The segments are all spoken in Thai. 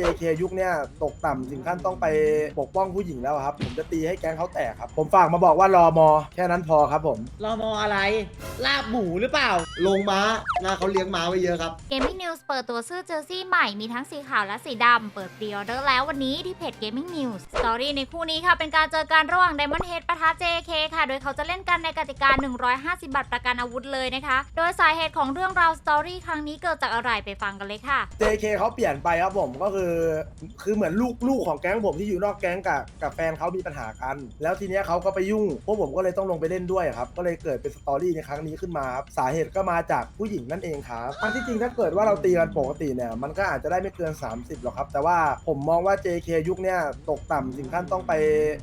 JK ยุคเนี้ยตกต่ำถึงขั้นต้องไปปกป้องผู้หญิงแล้วครับ ผมจะตีให้แก๊งเขาแตกครับ ผมฝากมาบอกว่ารอมอ แค่นั้นพอครับผม รอมออะไร ลาบหมูหรือเปล่า ลงม้าหน้าเขาเลี้ยงม้าไว้เยอะครับ Gaming News เปิดตัวเสื้อเจอร์ซี่ใหม่มีทั้งสีขาวและสีดำ เปิดพรีออเดอร์แล้ววันนี้ที่เพจ Gaming News สตอรี่ในคู่นี้ค่ะเป็นการเจอกันระหว่าง Diamond Head ปะทะ JK ค่ะ โดยเขาจะเล่นกันในกติกา 150 บาทประกันอาวุธเลยนะคะ โดยสาเหตุของเรื่องราวสตอรี่ครั้งนี้เกิดจากอะไรไปฟังกันเลยค่ะ JK เขาเปลี่ยนไปครับผมก็คือคือเหมือนลูกลูกของแก๊งผมที่อยู่นอกแก๊งกับกับแฟนเขามีปัญหากัน แล้วทีเนี้ยเขาก็ไปยุ่งพวกผมก็เลยต้องลงไปเล่นด้วยครับก็เลยเกิดเป็นสตอรี่ในครั้งนี้ขึ้นมาครับสาเหตุก็มาจากผู้หญิงนั่นเองครับอันที่จริงถ้าเกิดว่าเราตีกันปกติเนี่ยมันก็อาจจะได้ไม่เกิน 30หรอกครับ แต่ว่าผมมองว่า JK ยุคเนี้ยตกต่ำถึงขั้นต้องไป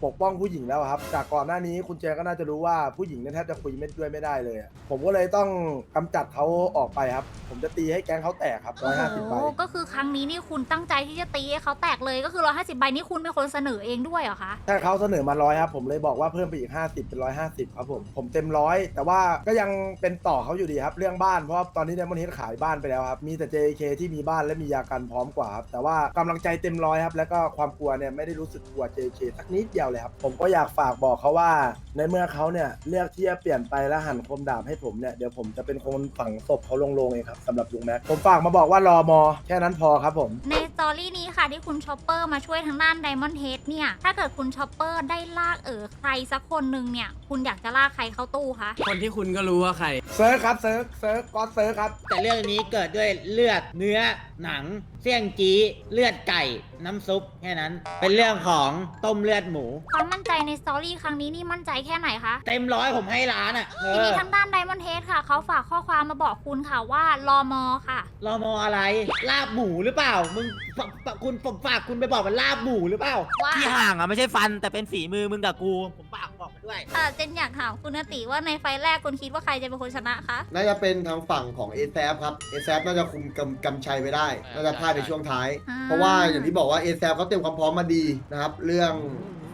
ปกป้องผู้หญิงแล้วครับ จากก่อนหน้านี้คุณเจก็น่าจะรู้ว่าผู้หญิงเนี่ยแทบจะคุยไม่ด้วยไม่ได้เลยอะผมก็เลยต้องกำจัดเขาออกไปครับ ผมจะตีให้แก๊งเขาแตกครับ150ใบ โอ้ก็คือครั้งนี้นี่คุณตั้งใจที่จะตีให้เขาแตกเลยก็คือ150ใบนี่คุณเป็นคนเสนอเองด้วยเหรอคะ ถ้าเขาเสนอมาร้อยครับผมเลยบอกว่าเพิ่มไปอีก 50 เป็น150ครับผมผมเต็มร้อยแต่ว่าก็ยังเป็นต่อเขาอยู่ดีครับเรื่องบ้านเพราะว่าตอนนี้เนี่ยมันเฮดขายบ้านไปแล้วครับมีแต่ JK ที่มีบ้านและมียากันพร้อมกว่าครับแต่ว่ากำลังใจเต็มร้อยครับแล้วก็ความกลัวเนี่ยไม่ได้รู้สึกกลัว JK สักนิดเดียวเลยครับผมก็อยากฝากบอกเขาว่า ในเมื่อเขาเนี่ยเลือกที่จะเปลี่ยนไปแล้วหันคมดาบให้ผมเนี่ยเดี๋ยวผมจะเป็นคนฝังศพเขาลงๆเองครับสำหรับลุงแม็กผมฝากมาบอกว่ารอมอแค่นั้นพอครับผม ในสตอรี่นี้ค่ะที่คุณชอปเปอร์มาช่วยทางด้าน Diamond Head เนี่ย ถ้าเกิดคุณชอปเปอร์ได้ลากเออใครสักคนหนึ่งเนี่ย คุณอยากจะลากใครเข้าตู้คะคนที่คุณก็รู้ว่าใคร เซิร์ชครับเซิร์ชเซิร์ชก็เซิร์ชครับ แต่เรื่องนี้เกิดด้วยเลือดเนื้อหนัง เสี่ยงจี้เลือดไก่ น้ำซุปแค่นั้น เป็นเรื่องของต้มเลือดหมู ความมั่นใจในสตอรี่ครั้งนี้นี่มั่นใจแค่ไหนคะเต็มร้อยผมให้ล้านอะเอทีอนี้ทางด้าน Diamond Head ค่ะ เขาฝากข้อความมาบอกคุณค่ะว่ารอมอค่ะ รอมออะไร ลาบหมูหรือเปล่า มึงฝฝคุณผมฝากคุณไปบอกมันลาบหมูหรือเปล่า ว่า ที่ห่างอะไม่ใช่ฟันแต่เป็นฝีมือมึงกับกู ผมฝากบอกมา ด้วย เออเจนอยากถามคุณนติว่าในไฟล์แรกคุณคิดว่าใครจะเป็นคนชนะคะน่าจะเป็นทางฝั่งของเอ a p ครับเอ a p น่าจะคุมกำกำชัยไปได้ น่าจะพลาดในช่วงท้ายอ่าเพราะว่าอย่างที่บอกว่าเอ a p เขาเตรียมความพร้อมมาดีนะครับ เรื่อง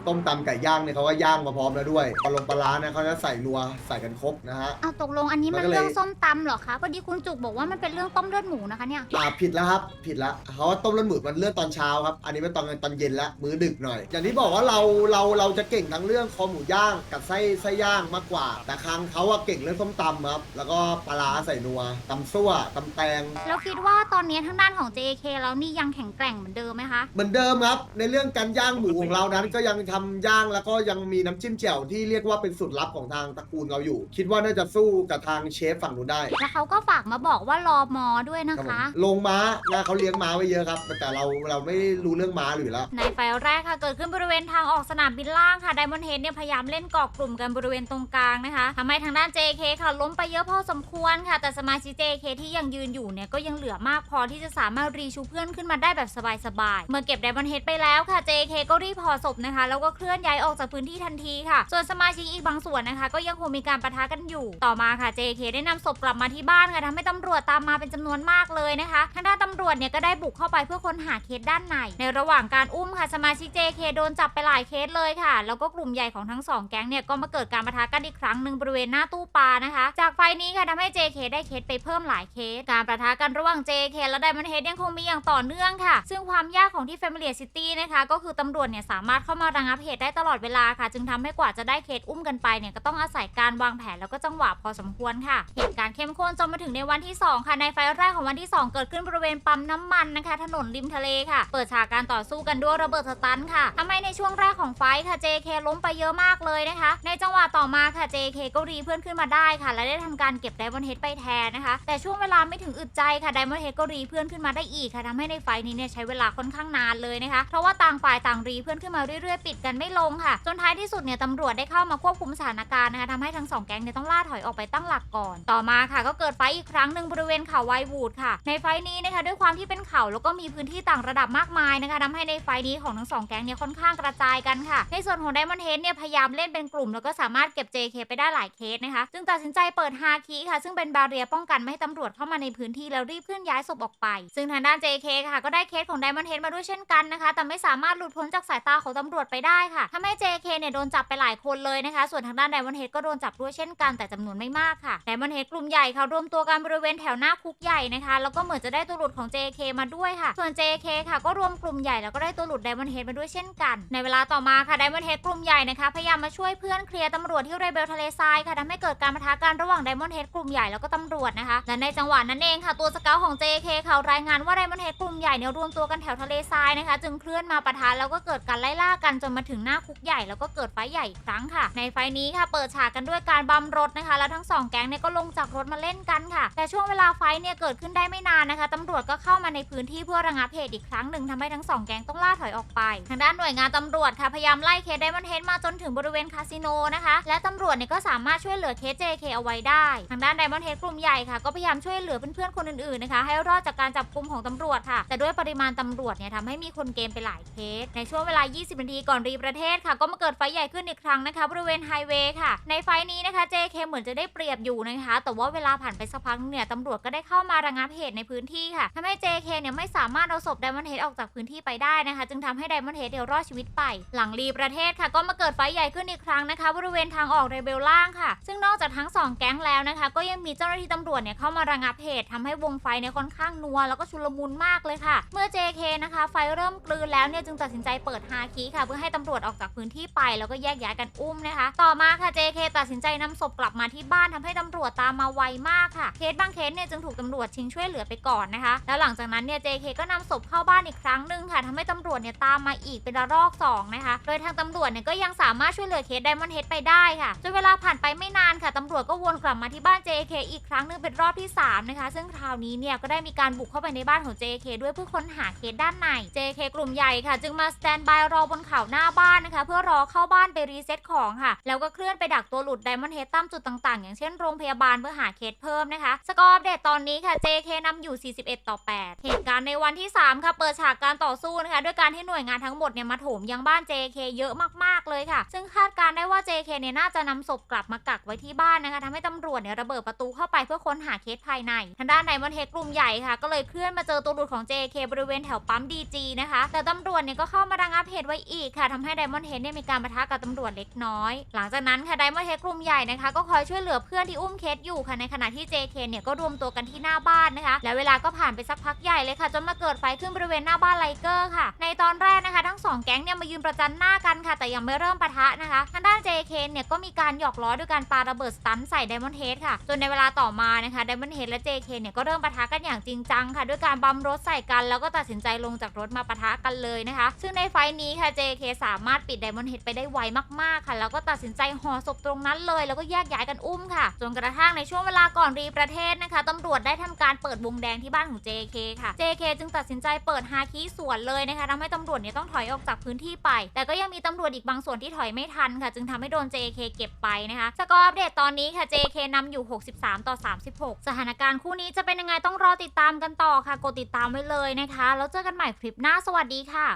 ต้มตำไก่ย่างเนี่ยเขาก็ย่างมาพร้อมแล้วด้วยปลาลงปลาร้าเนี่ยเขาจะใส่นัวใส่กันครบนะฮะ เอาตกลงอันนี้มันมันก็เลย เรื่องส้มตำเหรอคะพอดีคุณจุกบอกว่ามันเป็นเรื่องต้มเลือดหมูนะคะเนี่ย อ่าผิดแล้วครับ ผิดแล้วเขาว่าต้มเลือดหมูมันเลือดตอนเช้าครับ อันนี้เป็นตอนตอนเย็นแล้วมื้อดึกหน่อย อย่างที่บอกว่าเราเราเราจะเก่งทั้งเรื่องคอหมูย่างกับไส้ไส้ย่างมากกว่า แต่ครั้งเขาอะเก่งเรื่องส้มตำครับ แล้วก็ปลาร้าใส่นัวตำซั่วตำแตง แล้วคิดว่าตอนนี้ทางด้านของ JK แล้วนี่ยังแข็งแกร่งเหมือนเดิมไหมคะ เหมือนเดิมครับ ในเรื่องการย่างหมูของเรานั้นก็ยังทำย่างแล้วก็ยังมีน้ำจิ้มแจ่วที่เรียกว่าเป็นสูตรลับของทางตระกูลเราอยู่ คิดว่าน่าจะสู้กับทางเชฟฝั่งนู้นได้แล้วเขาก็ฝากมาบอกว่ารอมอด้วยนะรับผมคะ ลงม้านะเขาเลี้ยงม้าไว้เยอะครับ แต่เราเราไม่รู้เรื่องม้าหรือแล้ว ในไฟล์แรกค่ะเกิดขึ้นบริเวณทางออกสนามบินล่างค่ะไดมอนเฮดเนี่ยพยายามเล่นเกาะกลุ่มกันบริเวณตรงกลางนะคะทำให้ทางด้าน JK ค่ะล้มไปเยอะพอสมควรค่ะ แต่สมาชิก JK ที่ยังยืนอยู่เนี่ยก็ยังเหลือมากพอที่จะสามารถรีชูเพื่อนขึ้นมาได้แบบสบายๆเมื่อเก็บไดมอนเฮดไปแล้วค่ะ JK ก็รีบห่อศพนะคะแล้วก็เคลื่อนย้ายออกจากพื้นที่ทันทีค่ะ ส่วนสมาชิกอีกบางส่วนนะคะ ก็ยังคงมีการปะทะกันอยู่ ต่อมาค่ะ JK ได้นำศพกลับมาที่บ้านค่ะทำให้ตำรวจตามมาเป็นจำนวนมากเลยนะคะ ทางด้านตำรวจเนี่ยก็ได้บุกเข้าไปเพื่อค้นหาเคสด้านใน ในระหว่างการอุ้มค่ะ สมาชิก JK โดนจับไปหลายเคสเลยค่ะ แล้วก็กลุ่มใหญ่ของทั้งสองแก๊งเนี่ยก็มาเกิดการปะทะกันอีกครั้งหนึ่งบริเวณหน้าตู้ปลานะคะจ ไฟนี้ค่ะทำให้ JK ได้เคสไปเพิ่มหลายเคส การประทะกันระหว่าง JK และ Diamond Head ยังคงมีอย่างต่อเนื่องค่ะ ซึ่งความยากของที่ Familiar City นะคะก็คือตำรวจเนี่ยสามารถเข้ามาระงับเหตุได้ตลอดเวลาค่ะ จึงทำให้กว่าจะได้เคสอุ้มกันไปเนี่ยก็ต้องอาศัยการวางแผนแล้วก็จังหวะพอสมควรค่ะ เหตุการณ์เข้มข้นจนมาถึงในวันที่ 2 ค่ะในไฟล์แรกของวันที่ 2 เกิดขึ้นบริเวณปั๊มน้ำมันนะคะ ถนนริมทะเลค่ะ เปิดฉากการต่อสู้กันด้วยระเบิดสตันค่ะทำให้ในช่วงแรกของไฟล์ค่ะ JK ล้มไปเยอะมากเลยนะคะ ในจังหวะต่อมาค่ะ JK ก็รีเพื่อนขึ้นมาได้ค่ะ และได้ทำการเก็บไดมอนเฮดไปแทนนะคะ แต่ช่วงเวลาไม่ถึงอึดใจค่ะไดมอนเฮดก็รีเพื่อนขึ้นมาได้อีกค่ะทำให้ในไฟนี้เนี่ยใช้เวลาค่อนข้างนานเลยนะคะ เพราะว่าต่างฝ่ายต่างรีเพื่อนขึ้นมาเรื่อยๆ ปิดกันไม่ลงค่ะ จนท้ายที่สุดเนี่ยตำรวจได้เข้ามาควบคุมสถานการณ์นะคะทำให้ทั้งสองแก๊งเนี่ยต้องล่าถอยออกไปตั้งหลักก่อน ต่อมาค่ะ ก็เกิดไฟอีกครั้งหนึ่งบริเวณเขาไววูดค่ะ ในไฟนี้นะคะด้วยความที่เป็นเขาแล้วก็มีพื้นที่ต่างระดับมากมายนะคะทำให้ในไฟนี้ของทั้งสองแก๊งเนี่ยค่อนข้างกระจายกันค่ะ ในส่วนของไดมอนเฮดเนี่ยพยายามเล่นเป็นกลุ่ม แล้วก็สามารถเก็บ JK ไปได้หลายเคสนะคะ จึงตัดสินใจเปิดฮาคิค่ะ ซึ่งเป็นบาเรียป้องกันไม่ให้ตำรวจเข้ามาในพื้นที่แล้วรีบเคลื่อนย้ายศพออกไป ซึ่งทางด้าน JK ค่ะก็ได้เคสของไดมอนเฮดมาด้วยเช่นกันนะคะ แต่ไม่สามารถหลุดพ้นจากสายตาของตำรวจไปได้ค่ะทำให้ JK เนี่ยโดนจับไปหลายคนเลยนะคะ ส่วนทางด้านไดมอนเฮดก็โดนจับด้วยเช่นกันแต่จำนวนไม่มากค่ะไดมอนเฮดกลุ่มใหญ่ค่ะรวมตัวกันบริเวณแถวหน้าคุกใหญ่นะคะ แล้วก็เหมือนจะได้ตัวหลุดของ JK มาด้วยค่ะ ส่วน JK ค่ะก็รวมกลุ่มใหญ่แล้วก็ได้ตัวหลุดไดมอนเฮดมาด้วยเช่นกัน ในเวลาต่อมาค่ะไดมอนเฮดกลุ่มใหญ่นะคะพยายามมาช่วยเพื่อนเคลียร์ตำรวจที่เรเบลทะเลทรายค่ะทำให้เกิดการปะทะกันระหว่างไดมอนเฮดกลุ่มใหญ่แล้วก็ตำรวจนะคะ และในจังหวะนั้นเองค่ะตัวสเกลของ JK เขารายงานว่าไดมอนเฮดกลุ่มใหญ่เนี่ยรวมตัวกันแถวทะเลทรายนะคะ จึงเคลื่อนมาปะทะแล้วก็เกิดการไล่ล่ากันจนมาถึงหน้าคุกใหญ่แล้วก็เกิดไฟใหญ่อีกครั้งค่ะ ในไฟนี้ค่ะเปิดฉากกันด้วยการบัมรถนะคะ แล้วทั้งสองแก๊งเนี่ยก็ลงจากรถมาเล่นกันค่ะ แต่ช่วงเวลาไฟเนี่ยเกิดขึ้นได้ไม่นานนะคะตำรวจก็เข้ามาในพื้นที่เพื่อระงับเหตุอีกครั้งหนึ่งทำให้ทั้งสองแก๊งต้องล่าถอยออกไป ทางด้านหน่วยงานตำรวจค่ะพยายามไล่เคสไดมอนเฮดมาจนถึงบริเวณคาสิโนนะคะ และตำรวจเนี่ยก็สามารถช่วยเหลือเคส JK เอาไว้ได้ทางด้านไดมอนเฮดกลุ่มใหญ่ค่ะก็พยายามช่วยเหลือเพื่อนๆคนอื่นๆนะคะให้รอดจากการจับกลุ่มของตำรวจค่ะ แต่ด้วยปริมาณตำรวจเนี่ยทำให้มีคนเกมไปหลายเคส ในช่วงเวลา 20 นาทีก่อนรีประเทศค่ะ ก็มาเกิดไฟใหญ่ขึ้นอีกครั้งนะคะ บริเวณไฮเวย์ค่ะ ในไฟนี้นะคะ JK เหมือนจะได้เปรียบอยู่นะคะ แต่ว่าเวลาผ่านไปสักพักเนี่ยตำรวจก็ได้เข้ามาระงับเหตุในพื้นที่ค่ะทำให้ JK เนี่ยไม่สามารถเอาศพไดมอนเฮดออกจากพื้นที่ไปได้นะคะ จึงทำให้ไดมอนเฮดเดียวรอดชีวิตไป หลังรีประเทศค่ะ ก็มาเกิดไฟใหญ่ขึ้นอีกครั้งนะคะ บริเวณทางออกเรเบลล่างค่ะ ซึ่งนอกจากทั้งสองแก๊งแล้วนะคะ ก็ยังมีเจ้าหน้าที่ตำรวจเนี่ยเข้ามาระงับเหตุทำให้วงไฟเนี่ยค่อนข้างนัวแล้วก็ชุลมุนมากเลยค่ะ เมื่อ JK นะคะ ไฟเริ่มกลืนแล้วเนี่ยจึงตัดสินใจเปิดฮาคิค่ะ เพื่อให้ตำรวจออกจากพื้นที่ไปแล้วก็แยกย้ายกันอุ้มนะคะ ต่อมาค่ะ JK ตัดสินใจนำศพกลับมาที่บ้านทำให้ตำรวจตามมาไวมากค่ะเคสบางเคสเนี่ยจึงถูกตำรวจชิงช่วยเหลือไปก่อนนะคะ แล้วหลังจากนั้นเนี่ย JK ก็นำศพเข้าบ้านอีกครั้งหนึ่งค่ะทำให้ตำรวจเนี่ยตามมาอีกเป็นระลอกสองนะคะ โดยทางตำรวจเนี่ยก็ยังสามารถช่วยเหลือเคสไดมอนด์เฮดไปได้ค่ะจนเวลาผ่านไปไม่นานค่ะตำรวจก็วนกลับมาที่บ้าน JK อีกครั้งหนึ่งเป็นรอบที่สามนะคะ ซึ่งคราวนี้เนี่ยก็ได้มีการบุกเข้าไปในบ้านของ JK ด้วยเพื่อค้นหาเคสด้านใน JK กลุ่มใหญ่ค่ะ จึงมาสแตนบายรอบนเขาหน้าบ้านนะคะ เพื่อรอเข้าบ้านไปรีเซ็ตของค่ะ แล้วก็เคลื่อนไปดักตัวหลุดไดมอนด์เฮดตามจุดต่างๆ อย่างเช่นโรงพยาบาลเพื่อหาเคสเพิ่มนะคะ สกอร์อัปเดตตอนนี้ค่ะ JK นำอยู่ 41 ต่อ 8 เหตุการณ์ในวันที่ 3 ค่ะ เปิดฉากการต่อสู้นะคะ ด้วยการที่หน่วยงานทั้งหมดเนี่ยมาโถมยังบ้าน JK เยอะมากๆเลยค่ะ ซึ่งคาดการณ์ได้ว่า JK เนี่ยน่าจะนำศพกลับมากักไว้ที่บ้านนะคะทำให้ตำรวจเนี่ยระเบิดประตูเข้าไปเพื่อค้นหาเคสภายใน ทางด้านไดมอนเฮดกลุ่มใหญ่ค่ะ ก็เลยเคลื่อนมาเจอตัวหลุดของ JK บริเวณแถวปั๊ม DG นะคะ แต่ตำรวจเนี่ยก็เข้ามาระงับเหตุไว้อีกค่ะทำให้ไดมอนเฮดเนี่ยมีการปะทะกับตำรวจเล็กน้อย หลังจากนั้นค่ะไดมอนเฮดกลุ่มใหญ่นะคะก็คอยช่วยเหลือเพื่อนที่อุ้มเคสอยู่ค่ะในขณะที่ JK เนี่ยก็รวมตัวกันที่หน้าบ้านนะคะ และเวลาก็ผ่านไปสักพักใหญ่เลยค่ะจนมาเกิดไฟขึ้นบริเวณหน้าบ้านไลเกอร์ค่ะ ในตอนแรกนะคะ ทั้งสองแก๊งเนี่ยมายืนประจันหน้ากันค่ะ แต่ยังไม่เริ่มปะทะนะคะทางด้าน JK เนี่ยก็มีการหยอกล้อด้วยการปาระเบิดสตันใส่ไดมอนเฮดค่ะ จนในเวลาต่อมานะคะไดมอนด์เฮดและ JK เนี่ยก็เริ่มปะทะกันอย่างจริงจังค่ะ ด้วยการบัมรถใส่กัน แล้วก็ตัดสินใจลงจากรถมาปะทะกันเลยนะคะ ซึ่งในไฟล์นี้ค่ะ JK สามารถปิดไดมอนด์เฮดไปได้ไวมากๆค่ะ แล้วก็ตัดสินใจห่อศพตรงนั้นเลย แล้วก็แยกย้ายกันอุ้มค่ะ จนกระทั่งในช่วงเวลาก่อนรีประเทศนะคะตำรวจได้ทำการเปิดวงแดงที่บ้านของ JK ค่ะ JK จึงตัดสินใจเปิดฮาคิสวนเลยนะคะทำให้ตำรวจเนี่ยต้องถอยออกจากพื้นที่ไป แต่ก็ยังมีตำรวจอีกบางส่วนที่ถอยไม่ทันค่ะ จึงทำให้โดน JK เก็บไปนะคะสกอร์อัปเดตตอนนี้ค่ะ JK นำอยู่ 63 ต่อ 36 สถานการณ์คู่นี้จะเป็นยังไงต้องรอติดตามกันต่อค่ะ กดติดตามไว้เลยนะคะ แล้วเจอกันใหม่คลิปหน้าสวัสดีค่ะ